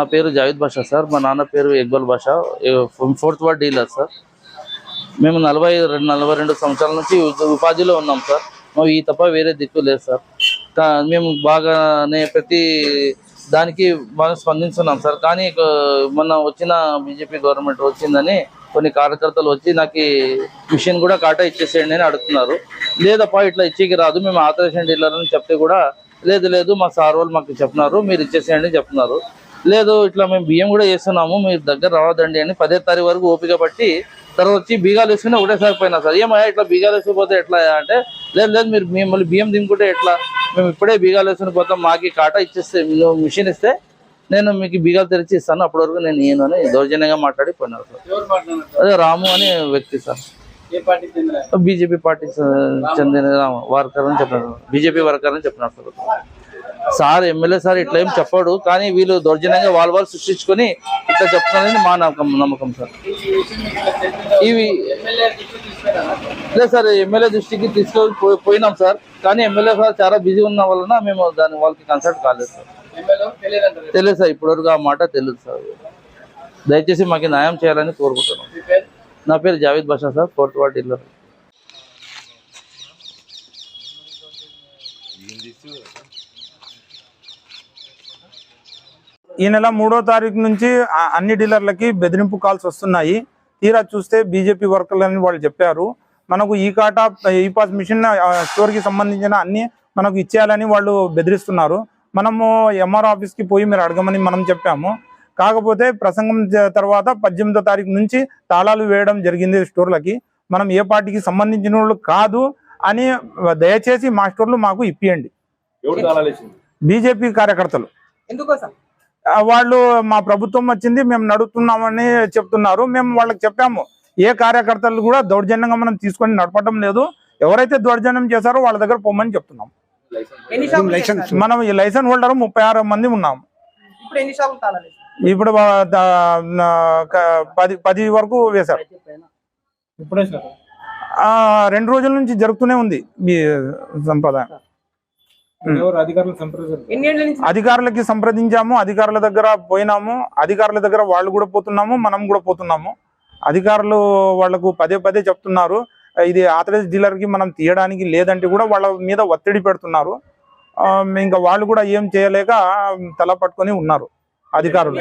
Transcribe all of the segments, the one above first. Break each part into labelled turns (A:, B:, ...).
A: నా పేరు జావేద్ బాషా సార్. మా నాన్న పేరు Iqbal Basha. Fourth ward dealer sir. మేము నలభై రెండు నలభై రెండు సంవత్సరాల నుంచి ఉపాధిలో ఉన్నాం సార్. మాకు ఈ తప్ప వేరే దిక్కు లేదు సార్. మేము బాగానే ప్రతి దానికి బాగా స్పందిస్తున్నాం సార్. కానీ మొన్న వచ్చిన బీజేపీ గవర్నమెంట్ వచ్చిందని కొన్ని కార్యకర్తలు వచ్చి నాకు ఈ మిషన్ కూడా కాటా ఇచ్చేసేయండి అని అడుగుతున్నారు. లేదప్పా ఇట్లా ఇచ్చేకి రాదు. మేము ఆథరైజేషన్ డీలర్ అని చెప్తే కూడా లేదు లేదు మా సార్ వాళ్ళు మాకు చెప్పినారు మీరు ఇచ్చేసేయండి చెప్తున్నారు. లేదు ఇట్లా మేము బియ్యం కూడా చేస్తున్నాము మీరు దగ్గర రావద్దండి అని పదే తారీఖు వరకు ఓపిక పట్టి తర్వాత వచ్చి బీగాలు వేసుకుని ఒకటేసారి పోయినా సార్. ఏమయ్యా ఇట్లా బీగాలు వేసుకుపోతే ఎట్లా అంటే లేదు లేదు మీరు మిమ్మల్ని బియ్యం దింపుకుంటే ఎట్లా? మేము ఇప్పుడే బీగాలు వేసుకుని పోతాం మాకు కాటా ఇచ్చేస్తే మిషన్ ఇస్తే నేను మీకు బీగాలు తెరిచి ఇస్తాను. అప్పటి వరకు నేను ఇయ్యను అని దౌర్జన్యంగా మాట్లాడి పోయినారు సార్. అదే రాము అనే వ్యక్తి సార్.
B: ఏ పార్టీ చెందిన?
A: బీజేపీ పార్టీ చెందిన వర్కర్ అని చెప్పినారు. బీజేపీ వర్కర్ అని చెప్పినారు సార్. సార్ ఎమ్మెల్యే సార్ ఇట్లా ఏం చెప్పాడు కానీ వీళ్ళు దౌర్జన్యంగా వాళ్ళ వాళ్ళు సృష్టించుకొని ఇట్లా చెప్తున్నారని మా నమ్మకం నమ్మకం సార్. ఇవి లేదు సార్ ఎమ్మెల్యే దృష్టికి తీసుకొని పో- పోయినాం సార్ కానీ ఎమ్మెల్యే సార్ చాలా బిజీ ఉన్న వలన మేము దాని వాళ్ళకి కన్సల్ట్ కాలేదు సార్. తెలియదు సార్ ఇప్పటివరకు ఆ మాట తెలియదు సార్. దయచేసి మాకు న్యాయం చేయాలని కోరుకుంటున్నాం. నా పేరు Javed Basha sir fourth ward dealer
C: ఈ నెల మూడో తారీఖు నుంచి అన్ని డీలర్లకి బెదిరింపు కాల్స్ వస్తున్నాయి. తీరా చూస్తే బీజేపీ వర్కర్లని వాళ్ళు చెప్పారు. మనకు ఈ కాటా ఈ పాస్ మిషన్ స్టోర్కి సంబంధించిన అన్ని మనకు ఇచ్చేయాలని వాళ్ళు బెదిరిస్తున్నారు. మనము ఎంఆర్ ఆఫీస్కి పోయి మీరు అడగమని మనం చెప్పాము. కాకపోతే ప్రసంగం తర్వాత పద్దెనిమిదో తారీఖు నుంచి తాళాలు వేయడం జరిగింది స్టోర్లకి. మనం ఏ పార్టీకి సంబంధించిన వాళ్ళు కాదు అని దయచేసి మా స్టోర్లు మాకు ఇప్పియండి. బీజేపీ కార్యకర్తలు.
B: ఎందుకోసం?
C: వాళ్ళు మా ప్రభుత్వం వచ్చింది మేము నడుపుతున్నామని చెప్తున్నారు. మేము వాళ్ళకి చెప్పాము ఏ కార్యకర్తలు కూడా దౌర్జన్యంగా మనం తీసుకొని నడపడం లేదు. ఎవరైతే దౌర్జన్యం చేశారో వాళ్ళ దగ్గర పొమ్మని చెప్తున్నాం? మనం ఈ లైసెన్స్ హోల్డర్ ముప్పై ఆరు మంది ఉన్నాం
B: ఇప్పుడు
C: పది పది వరకు వేశారు.
D: ఇప్పుడే సార్.
C: ఆ, రెండు రోజుల నుంచి జరుగుతూనే ఉంది ఈ సంప్రదాయం
D: ఎవరు అధికారులు సంప్రదించారు
B: ఎన్ని ఏళ్ళ నుంచి
C: అధికారులకి సంప్రదించాము అధికారుల దగ్గర పోయినాము అధికారుల దగ్గర వాళ్ళు కూడా పోతున్నాము మనం కూడా పోతున్నాము. అధికారులు వాళ్ళకు పదే పదే చెప్తున్నారు ఇది ఆథరైజ్ డీలర్కి మనం తీయడానికి లేదంటే కూడా వాళ్ళ మీద ఒత్తిడి పెడుతున్నారు. ఇంకా వాళ్ళు కూడా ఏం చేయలేక తల పట్టుకొని ఉన్నారు అధికారులు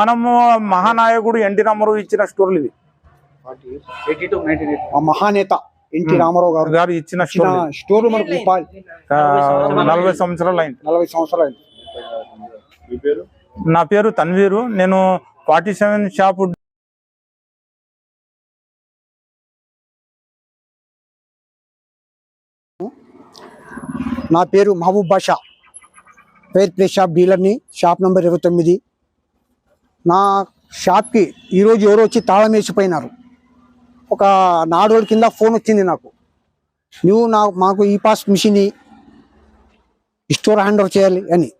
C: మనము మహానాయకుడు ఎన్టీ రామారావు ఇచ్చిన స్టోర్లు ఇవి.
E: ఆ మహానేత. ఎన్టీ రామారావు గారు
C: గారు ఇచ్చిన స్టోర్లు
E: స్టోర్. మనకు
C: నలభై సంవత్సరాలు అయింది.
E: నలభై సంవత్సరాలు అయింది.
D: పేరు
C: నా పేరు తన్వీరు. నేను ఫార్టీ సెవెన్ షాప్
E: నా పేరు Mahaboob Basha. Fair play shop డీలర్ని. Shop number ఇరవై తొమ్మిది. నా షాప్కి ఈరోజు ఎవరో వచ్చి తాళం వేసిపోయినారు. ఒక నాలుగు రోజుల కింద ఫోన్ వచ్చింది నాకు. నువ్వు నా మాకు ఈ pass machine store hand over చేయాలి అని.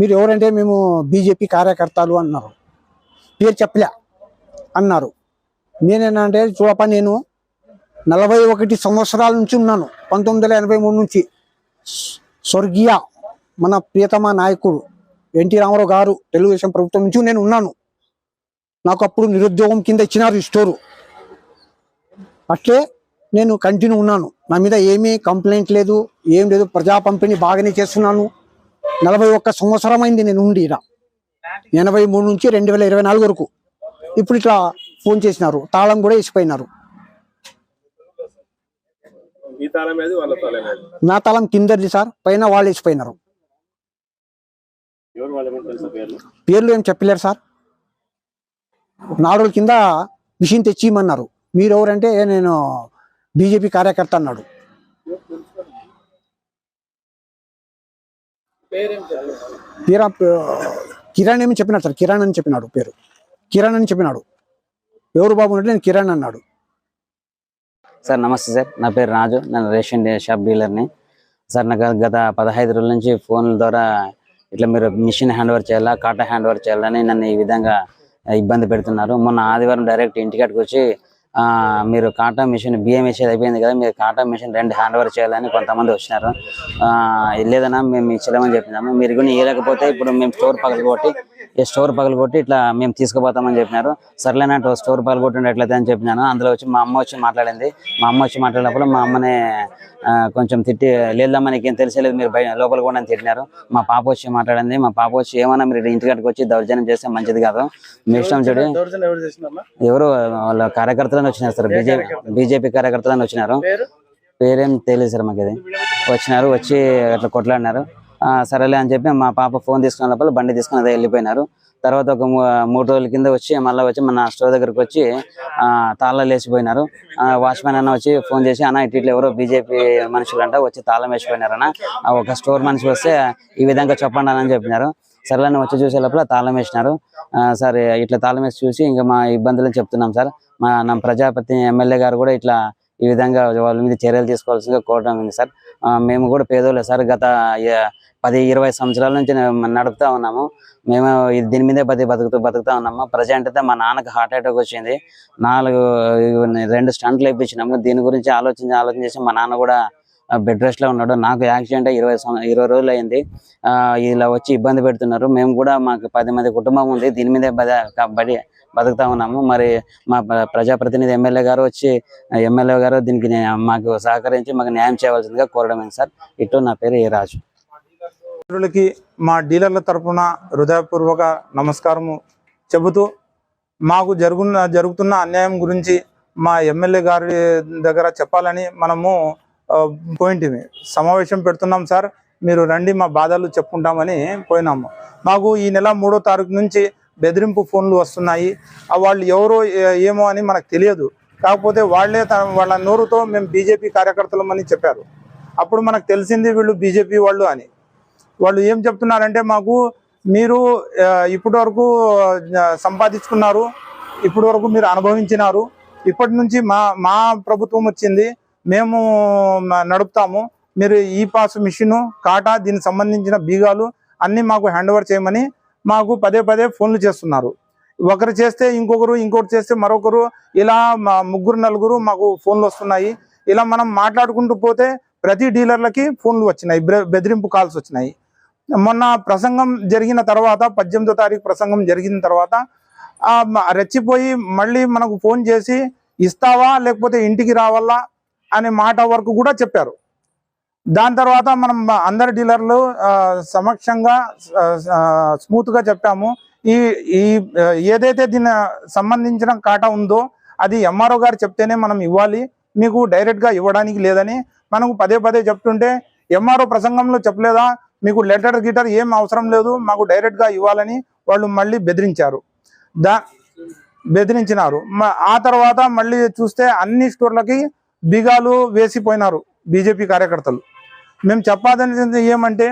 E: మీరు ఎవరంటే మేము బీజేపీ కార్యకర్తలు అన్నారు. పేరు చెప్పలే అన్నారు. నేనేనంటే చూడప్ప నేను నలభై ఒకటి సంవత్సరాల నుంచి ఉన్నాను. పంతొమ్మిది వందల ఎనభై మూడు నుంచి. స్వర్గీయ మన ప్రియతమ నాయకుడు ఎన్టీ రామారావు గారు తెలుగుదేశం ప్రభుత్వం నుంచి నేను ఉన్నాను. నాకు అప్పుడు నిరుద్యోగం కింద ఇచ్చినారు ఈ స్టోరు. అట్లే నేను కంటిన్యూ ఉన్నాను. నా మీద ఏమీ కంప్లైంట్ లేదు ఏం లేదు. ప్రజా పంపిణీ బాగానే చేస్తున్నాను. నలభై ఒక్క సంవత్సరం అయింది నేను ఉండి ఇలా ఎనభై మూడు నుంచి రెండు వేల ఇరవై నాలుగు వరకు. ఇప్పుడు ఇట్లా ఫోన్ చేసినారు. తాళం కూడా వేసిపోయినారు
D: తాళం తాళం మీద
E: నా తలం కిందది సార్. పైన వాళ్ళు వేసిపోయినారు
D: పేర్లు?
E: పేర్లు ఏం చెప్పలేరు సార్. నాలుగు రోజుల కింద మిషన్ తెచ్చిమన్నారు మీరు ఎవరంటే నేను బీజేపీ కార్యకర్త అన్నాడు. కిరణ్ ఏమి చెప్పినాడు సార్? కిరణ్ అని చెప్పినాడు పేరు. కిరణ్ అని చెప్పినాడు. ఎవరు బాబు అంటే నేను కిరణ్ అన్నాడు.
F: సార్ నమస్తే సార్. నా పేరు రాజు. నేను రేషన్ షాప్ డీలర్ని. సార్ నాకు గత పదహైదు రోజుల నుంచి ఫోన్ల ద్వారా ఇట్లా మీరు మిషన్ హ్యాండ్ ఓవర్ చేయాలా కాటా హ్యాండ్ ఓవర్ చేయాలని నన్ను ఈ విధంగా ఇబ్బంది పెడుతున్నారు. మొన్న ఆదివారం డైరెక్ట్ ఇంటికాడికి వచ్చి ఆ, మీరు కాటా మిషన్ బియ్యం వేసేది అయిపోయింది కదా మీరు కాటా మిషన్ రెండు హ్యాండ్ ఓవర్ చేయాలని కొంతమంది వచ్చినారు. ఆ, లేదన్నా మేము ఇచ్చలేమని చెప్పినాము. మీరు కూడా ఇవ్వలేకపోతే ఇప్పుడు మేము స్టోర్ పగలగొట్టి కొట్టి స్టోర్ పగలగొట్టి ఇట్లా మేము తీసుకుపోతామని చెప్పినారు. సర్లేనట్టు స్టోర్ పగలగొట్టి ఎట్లయితే అని చెప్పినాను. అందులో వచ్చి మా అమ్మ వచ్చి మాట్లాడింది. మా అమ్మ వచ్చి మాట్లాడినప్పుడు మా అమ్మనే ఆ, కొంచెం తిట్టి లేదమ్మా నీకేం తెలిసలేదు మీరు బయట లోపల కూడా అని తిట్టినారు. మా పాప వచ్చి మాట్లాడింది. మా పాప వచ్చి ఏమన్నా మీరు ఇంటికాడికి వచ్చి దౌర్జన్యం చేస్తే మంచిది కాదు. మీ ఇష్టం చూడి.
A: ఎవరు
F: వాళ్ళ కార్యకర్తలను వచ్చినారు సార్. బీజేపీ బీజేపీ కార్యకర్తలను వచ్చినారు.
A: పేరు?
F: తెలియదు సార్ మాకు ఇది వచ్చినారు వచ్చి అట్లా కొట్లాడినారు. సరేలే అని చెప్పి మా పాప ఫోన్ తీసుకున్న లోపల బండి తీసుకుని అదే వెళ్ళిపోయినారు. తర్వాత ఒక మూడు రోజుల కింద వచ్చి మళ్ళీ వచ్చి మన స్టోర్ దగ్గరకు వచ్చి ఆ, తాళాలు వేసిపోయినారు. వాచ్మెన్ అన్న వచ్చి ఫోన్ చేసి అన్న ఇటు ఇట్లా ఎవరో బీజేపీ మనుషులంట వచ్చి తాళం వేసిపోయినారన్న. ఒక స్టోర్ మనిషి వస్తే ఈ విధంగా చెప్పండి అని చెప్పినారు. సరేలని వచ్చి చూసే లోపల తాళం వేసినారు. ఆ, సరే ఇట్లా తాళం వేసి చూసి ఇంకా మా ఇబ్బందులు చెప్తున్నాం సార్. మా నా ప్రజాపతి ఎమ్మెల్యే గారు కూడా ఇట్లా ఈ విధంగా వాళ్ళ మీద చర్యలు తీసుకోవాల్సిందిగా కోరడం ఉంది సార్. మేము కూడా పేదోళ్ళే సార్. గత పది ఇరవై సంవత్సరాల నుంచి నడుపుతా ఉన్నాము. మేము దీని మీదే బతి బతుకుతూ బతుకుతా ఉన్నాము. ప్రజెంట్ అయితే మా నాన్నకు హార్ట్ అటాక్ వచ్చింది. నాలుగు రెండు స్టంట్లు ఇప్పించినాము దీని గురించి ఆలోచించి ఆలోచన చేసి మా నాన్న కూడా బెడ్ రెస్ట్లో ఉన్నాడు. నాకు యాక్సిడెంట్ ఇరవై ఇరవై రోజులు అయింది. ఆ, ఇలా వచ్చి ఇబ్బంది పెడుతున్నారు. మేము కూడా మాకు పది మంది కుటుంబం ఉంది. దీని మీదే బడి బతుకుతా ఉన్నాము. మరి మా ప్రజాప్రతినిధి ఎమ్మెల్యే గారు వచ్చి ఎమ్మెల్యే గారు దీనికి మాకు సహకరించి మాకు న్యాయం చేయవలసిందిగా కోరడమే సార్? ఇటు నా పేరు ఏ రాజు.
C: మిత్రులకి మా డీలర్ల తరపున హృదయపూర్వక నమస్కారము చెబుతూ మాకు జరుగున్న జరుగుతున్న అన్యాయం గురించి మా ఎమ్మెల్యే గారి దగ్గర చెప్పాలని మనము ఆ, పోయింటిమి సమావేశం పెడుతున్నాం సార్. మీరు రండి మా బాధలు చెప్పుకుంటామని పోయినాము. మాకు ఈ నెల మూడో తారీఖు నుంచి బెదిరింపు ఫోన్లు వస్తున్నాయి. వాళ్ళు ఎవరో ఏమో అని మనకు తెలియదు. కాకపోతే వాళ్ళే వాళ్ళ నోరుతో మేము బీజేపీ కార్యకర్తలమని చెప్పారు. అప్పుడు మనకు తెలిసింది వీళ్ళు బీజేపీ వాళ్ళు అని. వాళ్ళు ఏం చెప్తున్నారంటే మాకు మీరు ఇప్పటి వరకు సంపాదించుకున్నారు. ఇప్పటి వరకు మీరు అనుభవించినారు. ఇప్పటి నుంచి మా మా ప్రభుత్వం వచ్చింది. మేము నడుపుతాము. మీరు ఈ పాస్ మిషను కాటా దీనికి సంబంధించిన బీగాలు అన్నీ మాకు హ్యాండ్ ఓవర్ చేయమని మాకు పదే పదే ఫోన్లు చేస్తున్నారు. ఒకరు చేస్తే ఇంకొకరు ఇంకొకరు చేస్తే మరొకరు ఇలా మా ముగ్గురు నలుగురు మాకు ఫోన్లు వస్తున్నాయి. ఇలా మనం మాట్లాడుకుంటూ పోతే ప్రతి డీలర్లకి ఫోన్లు వచ్చినాయి బెదిరింపు కాల్స్ వచ్చినాయి. మొన్న ప్రసంగం జరిగిన తర్వాత పద్దెనిమిదో తారీఖు ప్రసంగం జరిగిన తర్వాత రెచ్చిపోయి మళ్ళీ మనకు ఫోన్ చేసి ఇస్తావా లేకపోతే ఇంటికి రావాలా అనే మాట వరకు కూడా చెప్పారు. దాని తర్వాత మనం అందరి డీలర్లు సమక్షంగా స్మూత్గా చెప్పాము. ఈ ఈ ఏదైతే దీని సంబంధించిన కాటా ఉందో అది ఎంఆర్ఓ గారు చెప్తేనే మనం ఇవ్వాలి. మీకు డైరెక్ట్గా ఇవ్వడానికి లేదని మనకు పదే పదే చెప్తుంటే ఎంఆర్ఓ ప్రసంగంలో చెప్పలేదా? మీకు లెటర్ గిటర్ ఏం అవసరం లేదు మాకు డైరెక్ట్గా ఇవ్వాలని వాళ్ళు మళ్ళీ బెదిరించారు. దా బెదిరించినారు. ఆ తర్వాత మళ్ళీ చూస్తే అన్ని స్టోర్లకి బిగాలు వేసిపోయినారు బీజేపీ కార్యకర్తలు. మేము చెప్పాల్సింది ఏమంటే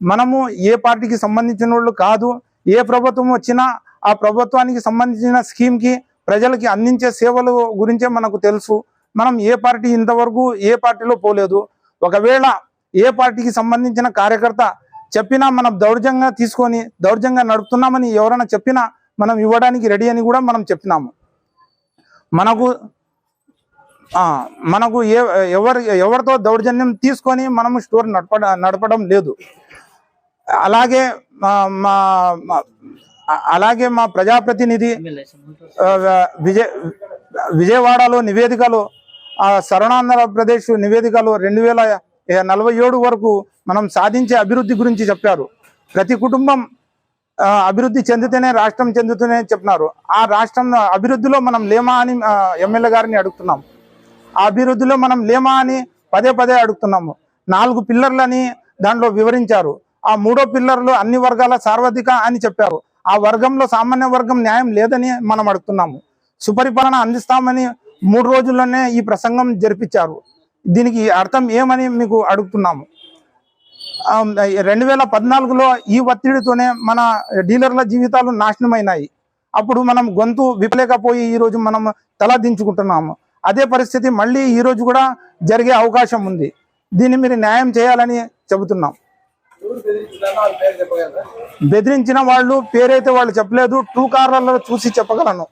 C: మనము ఏ పార్టీకి సంబంధించిన వాళ్ళు కాదు ఏ ప్రభుత్వం వచ్చినా ఆ ప్రభుత్వానికి సంబంధించిన స్కీమ్కి ప్రజలకి అందించే సేవలు గురించే మనకు తెలుసు. మనం ఏ పార్టీ ఇంతవరకు ఏ పార్టీలో పోలేదు. ఒకవేళ ఏ పార్టీకి సంబంధించిన కార్యకర్త చెప్పినా మనం దౌర్జంగా తీసుకొని దౌర్జంగా నడుపుతున్నామని ఎవరైనా చెప్పినా మనం ఇవ్వడానికి రెడీ అని కూడా మనం చెప్పినాము. మనకు మనకు ఏ ఎవరి ఎవరితో దౌర్జన్యం తీసుకొని మనము స్టోర్ నడప నడపడం లేదు. అలాగే మా మా- అలాగే మా ప్రజాప్రతినిధి విజయ విజయవాడలో నివేదికలో ఆ శరణాంధ్రప్రదేశ్ నివేదికలు రెండు వేల నలభై ఏడు వరకు మనం సాధించే అభివృద్ధి గురించి చెప్పారు. ప్రతి కుటుంబం అభివృద్ధి చెందితేనే రాష్ట్రం చెందుతూనే చెప్పినారు. ఆ రాష్ట్రం అభివృద్ధిలో మనం లేమా అని ఎమ్మెల్యే గారిని అడుగుతున్నాం. ఆ అభివృద్ధిలో మనం లేమా అని పదే పదే అడుగుతున్నాము. నాలుగు పిల్లర్లని దాంట్లో వివరించారు. ఆ మూడో పిల్లర్లు అన్ని వర్గాల సార్వత్రిక అని చెప్పారు. ఆ వర్గంలో సామాన్య వర్గం న్యాయం లేదని మనం అడుగుతున్నాము. సుపరిపాలన అందిస్తామని మూడు రోజుల్లోనే ఈ ప్రసంగం జరిపించారు. దీనికి అర్థం ఏమని మీకు అడుగుతున్నాము. రెండు వేల పద్నాలుగులో ఈ ఒత్తిడితోనే మన డీలర్ల జీవితాలు నాశనమైనాయి. అప్పుడు మనం గొంతు విప్పలేకపోయి ఈ రోజు మనం తల దించుకుంటున్నాము. అదే పరిస్థితి మళ్ళీ ఈరోజు కూడా జరిగే అవకాశం ఉంది. దీన్ని మీరు న్యాయం చేయాలని చెబుతున్నాం. బెదిరించిన వాళ్ళు పేరైతే వాళ్ళు చెప్పలేదు. టూ కార్లలో చూసి చెప్పగలను.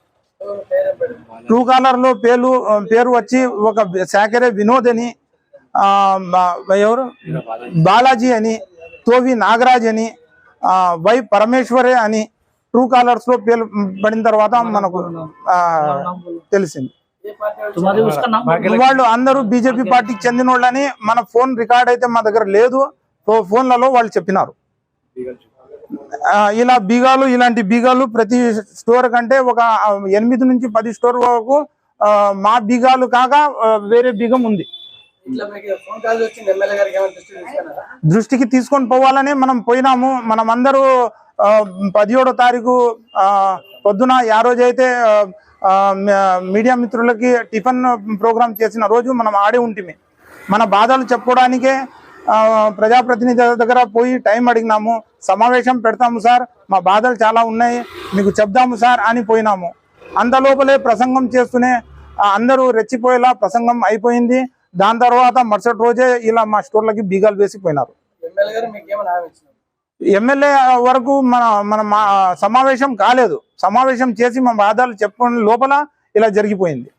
C: టూ కాలర్లో పేర్లు పేరు పేరు వచ్చి ఒక శాఖరే వినోద్ అని ఎవరు? బాలాజీ అని తోవి నాగరాజ్ అని వై పరమేశ్వరే అని ట్రూ కాలర్స్లో పేరు పడిన తర్వాత మనకు తెలిసింది. వాళ్ళు అందరూ బీజేపీ పార్టీకి చెందిన వాళ్ళని మన ఫోన్ రికార్డ్ అయితే మా దగ్గర లేదు. ఫోన్లలో వాళ్ళు చెప్పినారు. ఇలా బీగాలు ఇలాంటి బీగాలు ప్రతి స్టోర్ కంటే ఒక ఎనిమిది నుంచి పది స్టోర్ వరకు మా బీగాలు కాక వేరే బీగం ఉంది. దృష్టికి తీసుకొని పోవాలని మనం పోయినాము. మనం అందరూ పదిహేడో తారీఖు పొద్దున ఆ రోజు అయితే ఆ, ఆ, మ- మీడియా మిత్రులకి టిఫిన్ ప్రోగ్రామ్ చేసిన రోజు మనం ఆడే ఉంటిమి. మన బాధలు చెప్పుకోవడానికే ప్రజాప్రతినిధి దగ్గర పోయి టైం అడిగినాము. సమావేశం పెడతాము సార్ మా బాధలు చాలా ఉన్నాయి మీకు చెప్దాము సార్ అని పోయినాము. అంతలోపలే ప్రసంగం చేస్తూనే అందరూ రెచ్చిపోయేలా ప్రసంగం అయిపోయింది. దాని తర్వాత మరుసటి రోజే ఇలా మా స్టోర్లకి బీగాలు వేసిపోయినారు
B: ఎమ్మెల్యే
C: వరకు మన మన మా సమావేశం కాలేదు. సమావేశం చేసి మా బాధలు చెప్పుకునే లోపల ఇలా జరిగిపోయింది.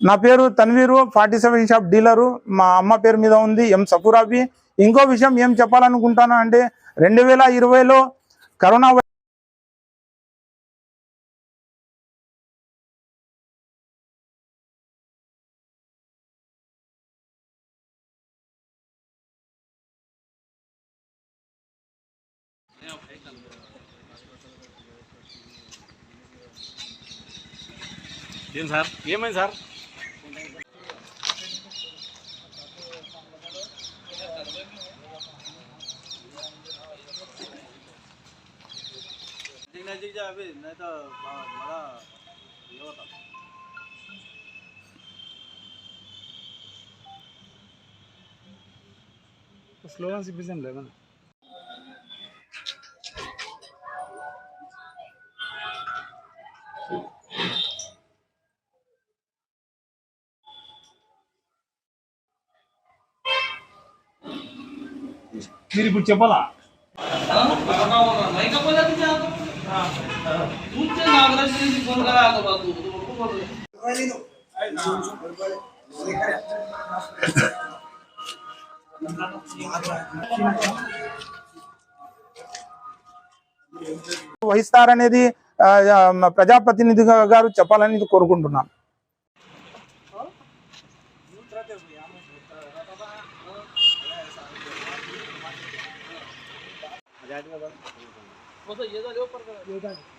C: నా పేరు Tanveer forty seven shop dealer మా అమ్మ పేరు మీద ఉంది ఎం సఫూరాబి ఇంకో విషయం ఏం చెప్పాలనుకుంటాను అంటే రెండు వేల ఇరవైలో కరోనా
D: ఏం సార్ ఏమైంది సార్ మీరు ఇప్పుడు చెప్పాలా?
C: వహిస్తారనేది ప్రజాప్రతినిధి గారు చెప్పాలని కోరుకుంటున్నాను. ಮೊದಲು ಎದೋ ಲೇಪರ್ ಎದೋ